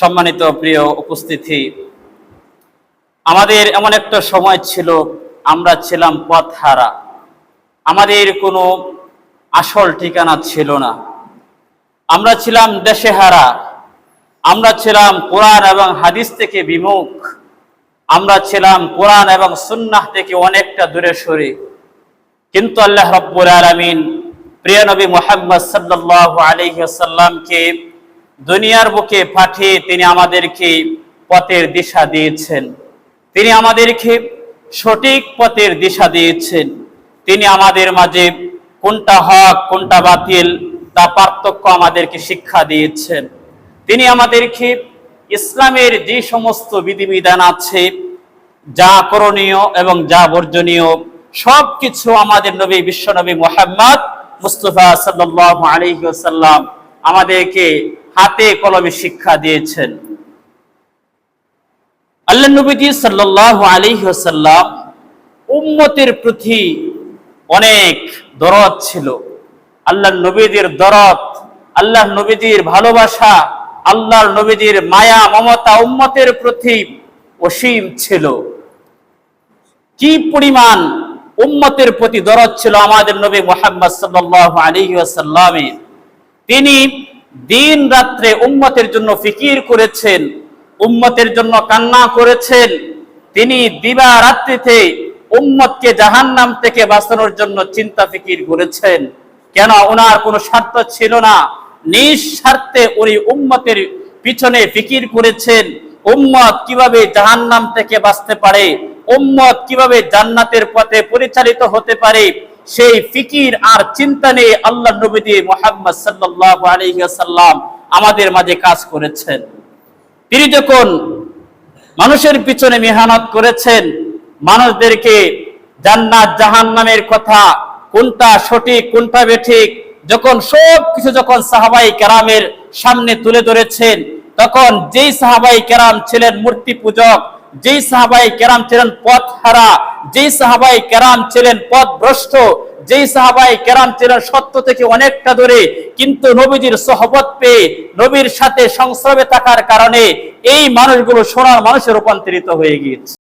সম্মানিত প্রিয় উপস্থিতি, আমাদের এমন একটা সময় ছিল, আমরা ছিলাম পথহারা। আমাদের কোনো আসল ঠিকানা ছিল না। আমরা ছিলাম দেশে হারা আমরা ছিলাম কোরআন এবং হাদিস থেকে বিমুখ। আমরা ছিলাম কোরআন এবং সুন্নাহ থেকে অনেকটা দূরে সরে। কিন্তু আল্লাহ রব্বুল আলমিন প্রিয় নবী মোহাম্মদ সাল্লাহ আলহিহাসাল্লামকে দুনিয়ার বুকে পাঠিয়ে তিনি আমাদেরকে পথের দিশা দিয়েছেন। তিনি আমাদেরকে সঠিক পথের দিশা দিয়েছেন। তিনি আমাদের মাঝে কোনটা হক, কোনটা বাতিল, তা পার্থক্য আমাদেরকে শিক্ষা দিয়েছেন। তিনি আমাদেরকে ইসলামের যে সমস্ত বিধিবিধান আছে, যা করণীয় এবং যা বর্জনীয় সব কিছু আমাদের নবী বিশ্বনবী মোহাম্মদ মুস্তফা সাল্লাহ আলহিসাল্লাম আমাদেরকে হাতে কলমে শিক্ষা দিয়েছেন। আল্লাহ নবীজি সাল্লাহ আলহিহাসাল্লাম উম্মতের প্রতি অনেক দরদ ছিল। আল্লাহ নবীদের দরদ আল্লাহ নবীজির ভালোবাসা, আল্লাহর নবীজির মায়া, মমতা উম্মতের প্রতি অসীম ছিল। কি পরিমাণ উম্মতের প্রতি দরদ ছিল আমাদের নবী মোহাম্মদ সাল্লাহ আলহিহাসাল্লামের তিনি দিন রাত্রে উম্মতের জন্য ফিকির করেছেন, উম্মতের জন্য কান্না করেছেন। তিনি দিবা রাত্রিতে উম্মতকে জাহান্নাম থেকে বাঁচানোর জন্য চিন্তা ফিকির করেছেন। কেন? ওনার কোনো স্বার্থ ছিল না। নিঃস্বার্থে উনি উম্মতের পিছনে ফিকির করেছেন। উম্মত কীভাবে জাহান্নাম থেকে বাঁচতে পারে? উম্মত কীভাবে জান্নাতের পথে পরিচালিত হতে পারে? সেই ফিকির আর চিন্তা নিয়ে আল্লাহ নবী মোহাম্মদ সাল্লাহ আমাদের মাঝে কাজ করেছেন। তিনি যখন মানুষের পিছনে মেহনত করেছেন, মানুষদেরকে জান্নাত জাহান নামের কথা কোনটা সঠিক, কোনটা বেঠিক, যখন সব কিছু যখন সাহাবাই কেরামের সামনে তুলে ধরেছেন, তখন যেই সাহাবাই কেরাম ছিলেন মূর্তি পূজক যেই সাহাবাই কেরাম ছিলেন পথ হারা যেই সাহাবাই কেরাম ছিলেন পথ ভ্রষ্ট যেই সাহাবাই কেরাম ছিলেন সত্য থেকে অনেকটা দূরে, কিন্তু নবীজির সহবত পেয়ে নবীর সাথে সংস্রবে থাকার কারণে এই মানুষগুলো সোনার মানুষে রূপান্তরিত হয়ে গিয়েছে।